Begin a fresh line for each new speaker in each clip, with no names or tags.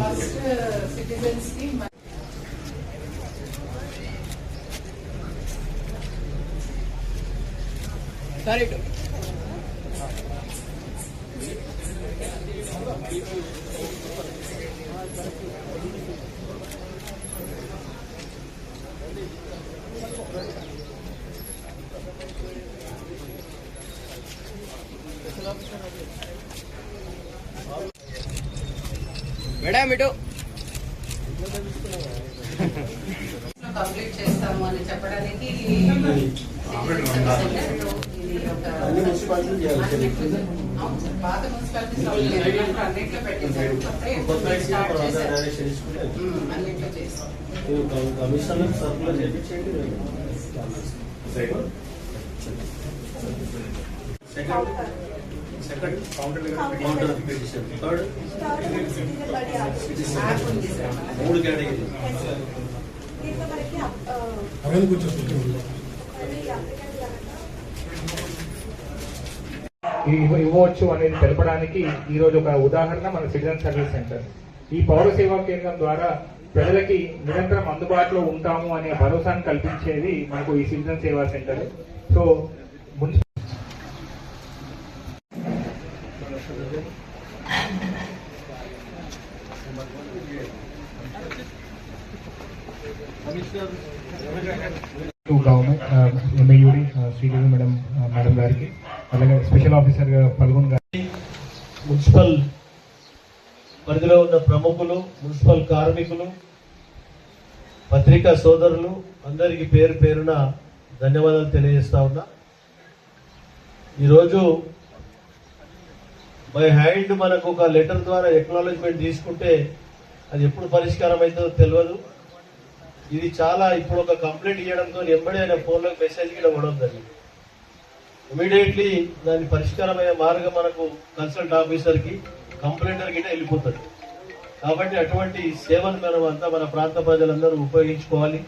First citizen scheme Sorry,
madam ఇటు.
Complete చేస్తాము అని చెప్పడానికి ఇది ఒక
అన్ని మున్సిపాలిటీలు చేయాలి.
అవును సార్ పాత మున్సిపాలిటీస్ అన్నింటిలో పెట్టేశారు
కొత్త
కొత్త స్టార్ట్ చేశారు
డైరెక్షన్ తీసుకుంటే
ఉమ్, అన్నింటిలో చేస్తాం
కమిషనర్ సర్కులర్ చేయించండి second second counter counter petition third
app ఉంది సార్
మూడు కేటగిరీ
ఇవ్వ- ఇవ్వచ్చు అనేది తెలపడానికి ఈ రోజు ఒక ఉదాహరణ మన సిటిజన్ సర్వీస్ సెంటర్. ఈ పౌర సేవా కేంద్రం ద్వారా ప్రజలకి నిరంతరం అందుబాటులో ఉంటాము అనే భరోసాను కల్పించేది మనకు ఈ సిటిజన్ సేవా సెంటర్. సో మున్సి- శ్రీదేవి మేడం మేడం గారికి అలాగే స్పెషల్ ఆఫీసర్ పల్గొన్ గారికి
మున్సిపల్ పరిధిలో ఉన్న ప్రముఖులు మున్సిపల్ కార్మికులు పత్రికా సోదరులు అందరికీ పేరు పేరున ధన్యవాదాలు తెలియజేస్తా ఉన్నా. ఈరోజు బై హ్యాండ్ మనకు ఒక లెటర్ ద్వారా ఎక్నాలజ్మెంట్ తీసుకుంటే అది ఎప్పుడు పరిష్కారం అవుతుందో తెలియదు. ఇది చాలా ఇప్పుడు ఒక కంప్లైంట్ ఇవ్వడంతో ఎంబడి ఆయన ఫోన్లోకి మెసేజ్ కూడా ఇవ్వడం జరిగింది. ఇమీడియట్లీ దాని పరిష్కారమయ్యే మార్గం మనకు కన్సల్ట్ ఆఫీసర్కి కంప్లైంటర్ గిట్ట వెళ్ళిపోతుంది. కాబట్టి అటువంటి సేవను మనం అంతా మన ప్రాంత ప్రజలందరూ ఉపయోగించుకోవాలి.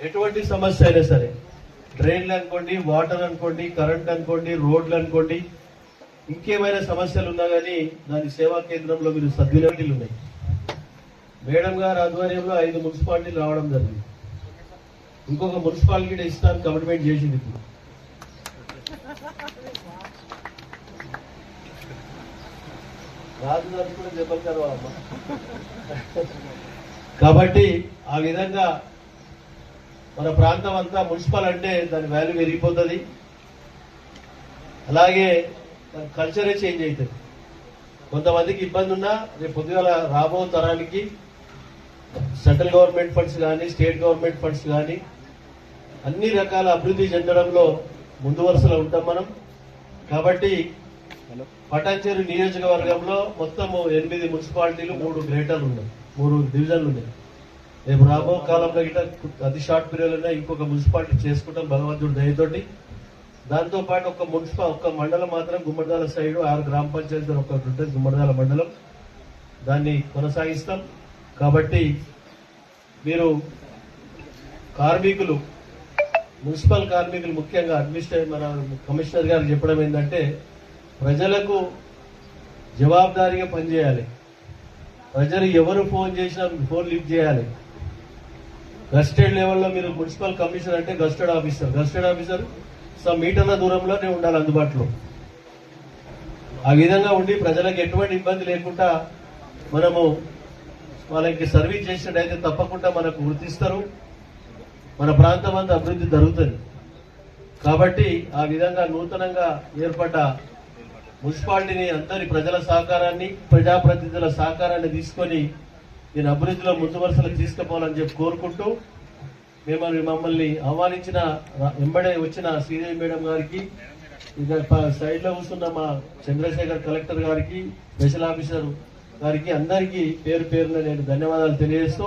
ఎటువంటి సమస్య అయినా సరే డ్రైన్లు అనుకోండి వాటర్ అనుకోండి కరెంట్ అనుకోండి రోడ్లు అనుకోండి ఇంకేమైనా సమస్యలు ఉన్నా కానీ దాని సేవా కేంద్రంలో మీరు సద్వినియోగాలు ఉన్నాయి మేడం గారి ఆధ్వర్యంలో ఐదు మున్సిపాలిటీలు రావడం జరిగింది. ఇంకొక మున్సిపాలిటీ ఇస్తాను కమిట్మెంట్ చేసింది ఇప్పుడు. రాజు గారు కూడా దెబ్బలు అమ్మ. కాబట్టి ఆ విధంగా మన ప్రాంతం అంతా మున్సిపల్ అంటే దాని వాల్యూ పెరిగిపోతుంది. అలాగే దాని కల్చరే చేంజ్ అవుతుంది. కొంతమందికి ఇబ్బంది ఉన్నా రేపు పొద్దుగాల రాబో తరానికి సెంట్రల్ గవర్నమెంట్ ఫండ్స్ కానీ స్టేట్ గవర్నమెంట్ ఫండ్స్ కానీ అన్ని రకాల అభివృద్ధి చెందడంలో ముందు వరుసలో ఉంటాం మనం. కాబట్టి పటాన్చేరు నియోజకవర్గంలో మొత్తం ఎనిమిది మున్సిపాలిటీలు మూడు గ్రేటర్లు ఉన్నాయి. మూడు డివిజన్లు ఉన్నాయి. రేపు రాబో కాలంలో గిట్ట అతి షార్ట్ పీరియడ్లో ఇంకొక మున్సిపాలిటీ చేసుకుంటాం భగవంతుడి దయతోటి. దాంతో పాటు ఒక మున్సిపల్ ఒక మండలం మాత్రం గుమ్మడిదాల సైడ్ ఆరు గ్రామ పంచాయతీలు ఒకటి ఉంటుంది గుమ్మడిదాల మండలం. దాన్ని కొనసాగిస్తాం. కాబట్టి మీరు కార్మికులు మున్సిపల్ కార్మికులు ముఖ్యంగా అడ్మినిస్ట్రేట్ మన కమిషనర్ గారు చెప్పడం ఏంటంటే ప్రజలకు జవాబుదారీగా పనిచేయాలి. ప్రజలు ఎవరు ఫోన్ చేసినా ఫోన్ లిఫ్ట్ చేయాలి. గస్టెడ్ లెవెల్లో మీరు మున్సిపల్ కమిషనర్ అంటే gazetted officer. Gazetted officer some మీటర్ల దూరంలోనే ఉండాలి అందుబాటులో. ఆ విధంగా ఉండి ప్రజలకు ఎటువంటి ఇబ్బంది లేకుండా మనము వాళ్ళకి సర్వీస్ చేసినట్టయితే తప్పకుండా మనకు గుర్తిస్తారు. మన ప్రాంతం అంతా అభివృద్ధి జరుగుతుంది. కాబట్టి ఆ విధంగా నూతనంగా ఏర్పడ్డ మున్సిపాలిటీని అందరి ప్రజల సహకారాన్ని ప్రజాప్రతినిధుల సహకారాన్ని తీసుకొని నేను అభివృద్ధిలో ముందు వరుసలు తీసుకుపోవాలని చెప్పి కోరుకుంటూ మిమ్మల్ని మమ్మల్ని ఆహ్వానించిన వెంబడే వచ్చిన శ్రీదేవి మేడం గారికి ఇక సైడ్లో కూర్చున్న మా చంద్రశేఖర్ కలెక్టర్ గారికి స్పెషల్ ఆఫీసర్ వారికి అందరికీ పేరు పేరున నేను ధన్యవాదాలు తెలియజేస్తూ